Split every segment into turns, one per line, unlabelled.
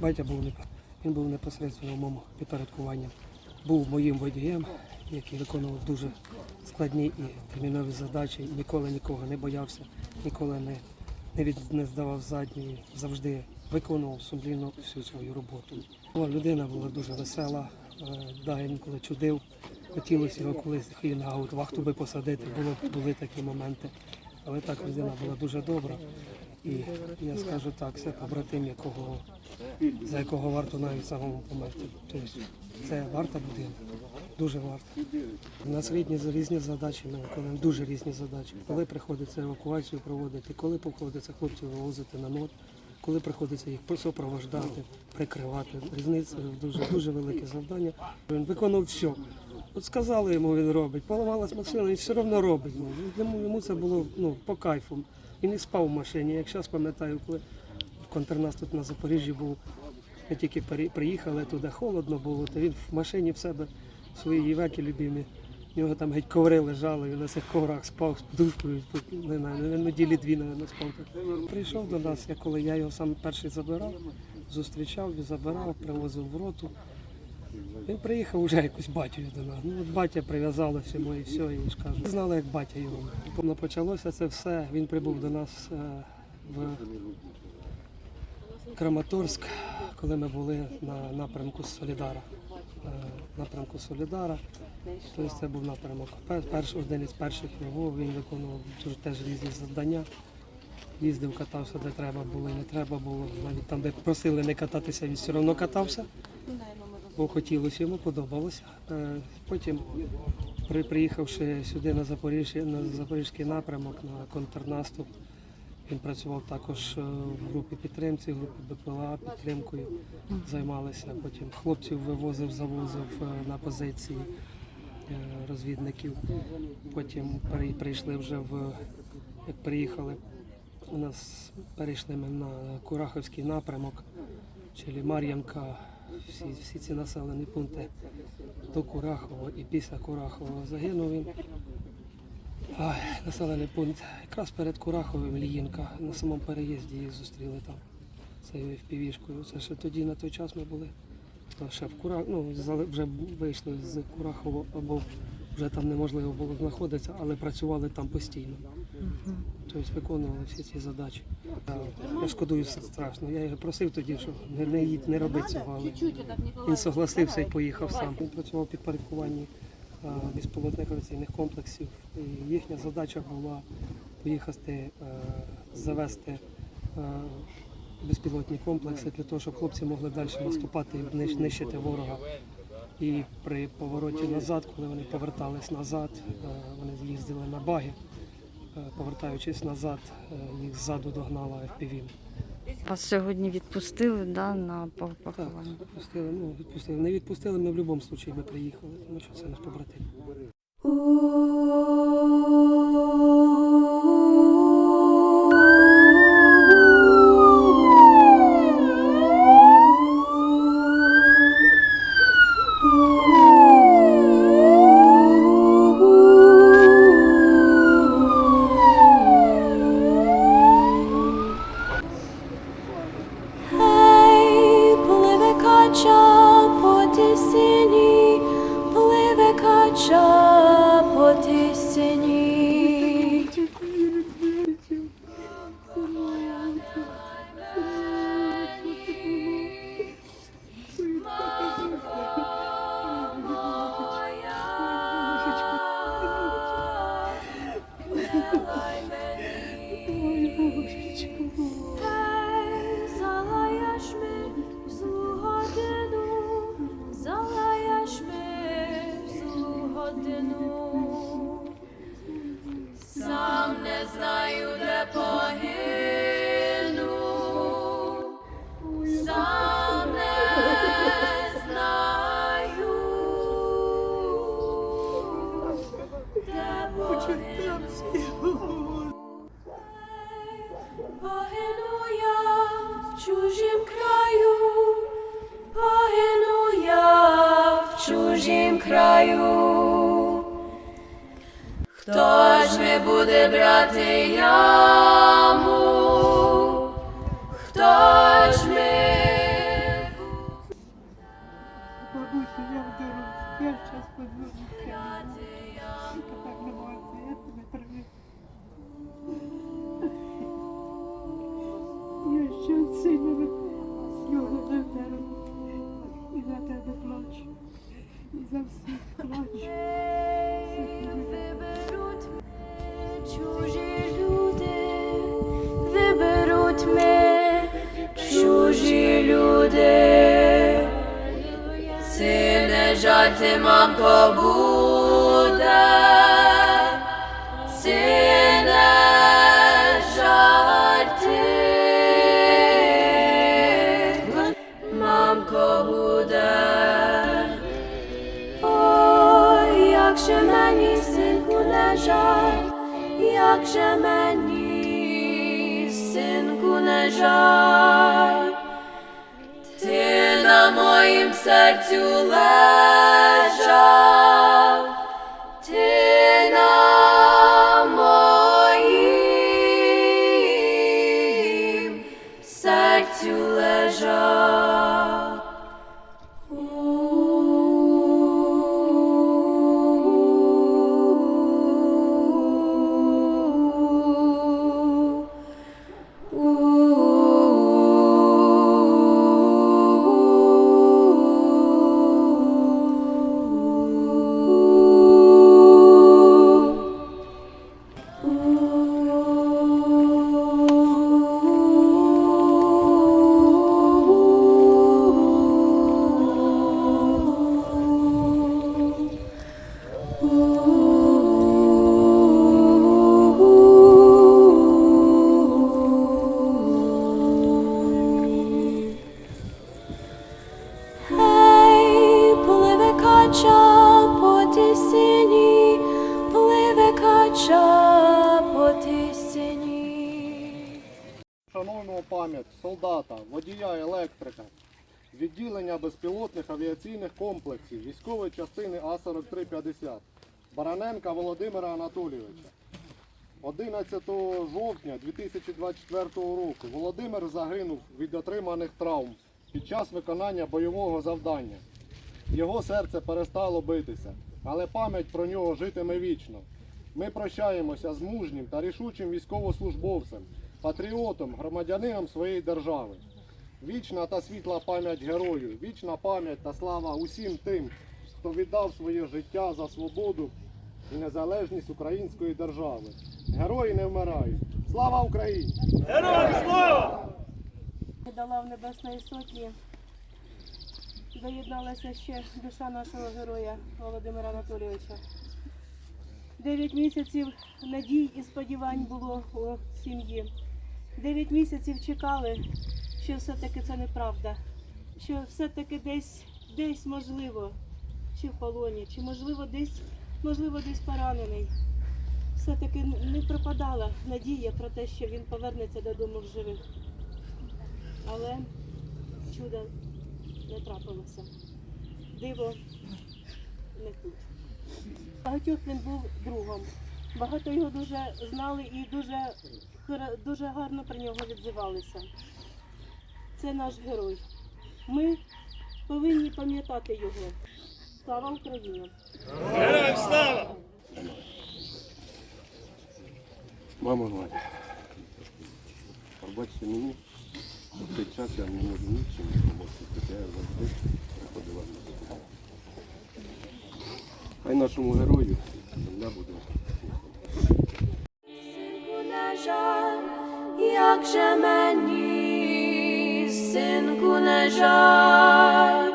Батя був він був непосередньо моєму підпорядкуванні. Був моїм водієм, який виконував дуже складні і термінові задачі. Ніколи нікого не боявся, ніколи не, не, від, не здавав задньої, завжди виконував сумлінно всю свою роботу. Була людина була дуже весела, е, да, інколи чудив. Хотілося його колись на вахту би посадити, було, були такі моменти. Але так людина була дуже добра. І я скажу так, це побратим, якого, за якого варто навіть самому померти. Тобто це варта людина, дуже варта. У нас різні, різні задачі, ми виконуємо дуже різні задачі. Коли приходиться евакуацію проводити, коли приходиться хлопців вивозити на нот, коли приходиться їх супровождати, прикривати. Різниця дуже, дуже велике завдання. Він виконував все. От сказали йому, він робить. Поламалась машина, він все одно робить. Ну, йому, йому це було ну, по кайфу. Він не спав в машині. Як зараз пам'ятаю, коли контрнаступ на Запоріжжі був, ми тільки приїхали туди, холодно було, то він в машині в себе в своїй векі любимі. У нього там геть коври лежали, він на цих коврах спав з подушкою, не знаю, неділі дві, не спав. Прийшов до нас, я коли я його сам перший забирав, зустрічав, забирав, привозив в роту. Він приїхав вже якось батькою до нас. Ну, от батя прив'язалося йому і все, і ж кажу. Знали, як батя його. Коли почалося це все, він прибув до нас е, в Краматорськ, коли ми були на напрямку Солідара. Е, Напрямку Солідара. Тобто це був напрямок. Пер- Перш, один із перших його він виконував дуже теж різні завдання. Їздив, катався, де треба було, і не треба було. Навіть там, де просили не кататися, він все одно катався бо хотілося, йому подобалося. Е, Потім, при, приїхавши сюди на Запоріжжя, на Запорізький напрямок, на контрнаступ, він працював також е, в групі підтримці, в БПЛА підтримкою займалися. Потім хлопців вивозив, завозив е, на позиції розвідників. Потім прийшли вже в як приїхали. У нас перейшли ми на Кураховський напрямок, чи Мар'янка, всі, всі ці населені пункти до Курахова і після Курахова загинув він. Ай, населений пункт. Якраз перед Кураховим Ліїнка на самому переїзді їх зустріли там. Це впівішкою. Це ще тоді на той час ми були. То ще в Курах, ну, вже вийшли з Курахова, або вже там неможливо було знаходитися, але працювали там постійно. Тобто виконували всі ці задачі. Я, шкодую все страшно. Я його просив тоді, що не, не їдь, не роби цього, але він согласився і поїхав сам. Він працював підпорядкуванні безпілотних комплексів. І їхня задача була поїхати е, завести е, безпілотні комплекси для того, щоб хлопці могли далі наступати і нищити ворога. І при повороті назад, коли вони повертались назад, е, вони їздили на баги. Е, Повертаючись назад, е, їх ззаду догнала FPV.
Вас сьогодні відпустили да, на поховання?
Так, відпустили. Ну, відпустили. Не відпустили, ми в будь-якому випадку би приїхали, тому що це наш побратим.
Кача по тісіні, пливе кача по тісіні. чужім краю, хто ж не буде брати яму, хто ж ми? Бабусі, я вдору, я час подвірну. Я тебе привів.
Я ще сильно його не вдарила. І на тебе плачу. І за все плачу.
Виберуть ми чужі люди, виберуть ми чужі люди. Це не жаль, не жаль, як же мені, синку, не жаль, ти на моїм серцю лежав, ти на моїм серцю лежав.
Відділення безпілотних авіаційних комплексів військової частини А-4350 Бараненка Володимира Анатолійовича. 11 жовтня 2024 року Володимир загинув від отриманих травм під час виконання бойового завдання. Його серце перестало битися, але пам'ять про нього житиме вічно. Ми прощаємося з мужнім та рішучим військовослужбовцем, патріотом, громадянином своєї держави. Вічна та світла пам'ять герою, вічна пам'ять та слава усім тим, хто віддав своє життя за свободу і незалежність української держави. Герої не вмирають. Слава Україні!
Долав Небесної Сотні. Доєдналася ще душа нашого героя Володимира Анатолійовича. Дев'ять місяців надій і сподівань було у сім'ї. Дев'ять місяців чекали, що все-таки це неправда, що все-таки десь, десь можливо, чи в полоні, чи можливо десь, можливо, десь поранений. Все-таки не пропадала надія про те, що він повернеться додому в живих. Але чуда не трапилося. Диво не тут. Багатьох він був другом. Багато його дуже знали і дуже, дуже гарно про нього відзивалися. Це наш герой. Ми повинні пам'ятати його. Слава Україні!
Мама Валя, пробачте мені, в цей час я не можу нічим допомогти, хоча я завжди приходила на допомогу. Хай нашому герою земля буде.
Синку, не жаль, як же синку, не жаль,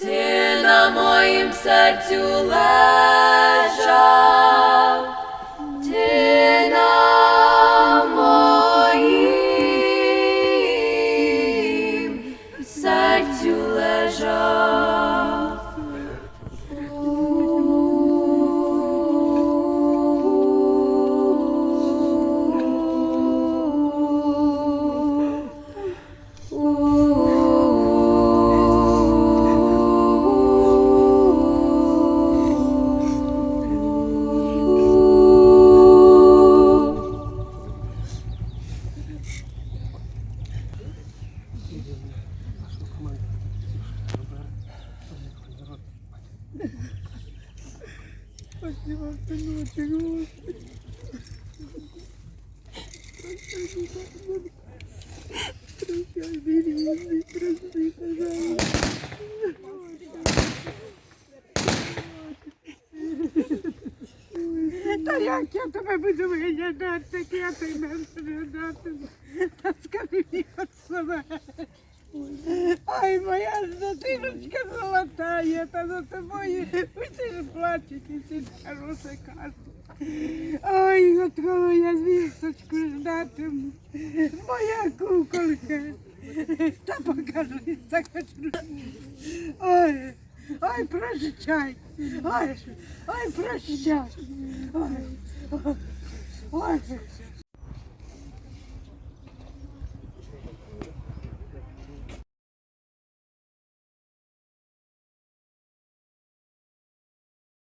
ти на моїм серцю лежав,
Та як я тебе буду виглядати, як я тебе буду виглядати, та скажи мені, от себе. Ай, моя дитиночка золотая, та за тобою ж плачуть, усі ж хороше кажуть. Ой, от кого я звісточку ждатиму. Моя куколка. Та покажи, хочу. Ой, ой, прощай. Ой, ой, прощай. Ой, ой, ой.